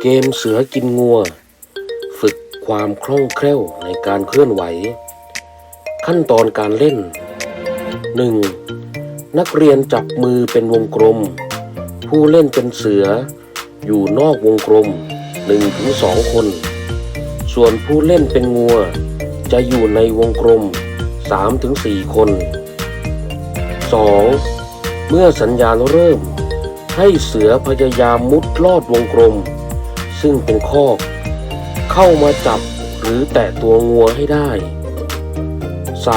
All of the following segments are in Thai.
เกมเสือกินงัว ฝึกความคล่องแคล่วในการเคลื่อนไหว ขั้นตอนการเล่น 1. นักเรียนจับมือเป็นวงกลม ผู้เล่นเป็นเสือ อยู่นอกวงกลม 1-2 คน ส่วนผู้เล่นเป็นงัว จะอยู่ในวงกลม 3-4 คน 2. เมื่อสัญญาณเริ่ม ให้เสือพยายามมุดลอดวงกลม ซึ่งเป็นคอกเข้ามาจับหรือแตะตัวงัวให้ได้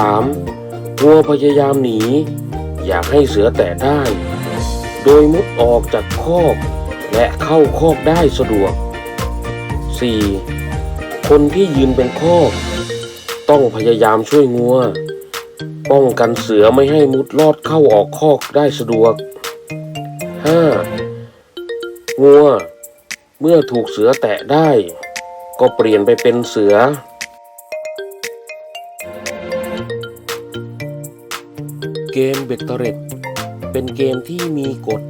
3. งัวพยายามหนี อยากให้เสือแตะได้ โดยมุดออกจากคอก และเข้าคอกได้สะดวก 4. คนที่ยืนเป็นคอก ต้องพยายามช่วยงัว ป้องกันเสือไม่ให้มุดลอดเข้าออกคอกได้สะดวก 5. งัว เมื่อถูกเสือแตะได้ ก็เปลี่ยนไปเป็นเสือ เกมเบตเตอร์เรตเป็นเกมที่มีกฎ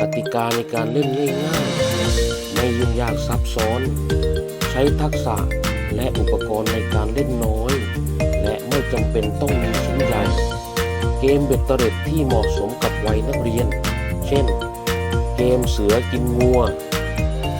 กติกาในการเล่นง่ายๆ ไม่ยุ่งยากซับซ้อน ใช้ทักษะและอุปกรณ์ในการเล่นน้อย และไม่จำเป็นต้องมีชิ้นใหญ่ เกมเบตเตอร์เรตที่เหมาะสมกับวัยนักเรียน เช่น เกมเสือกินงัว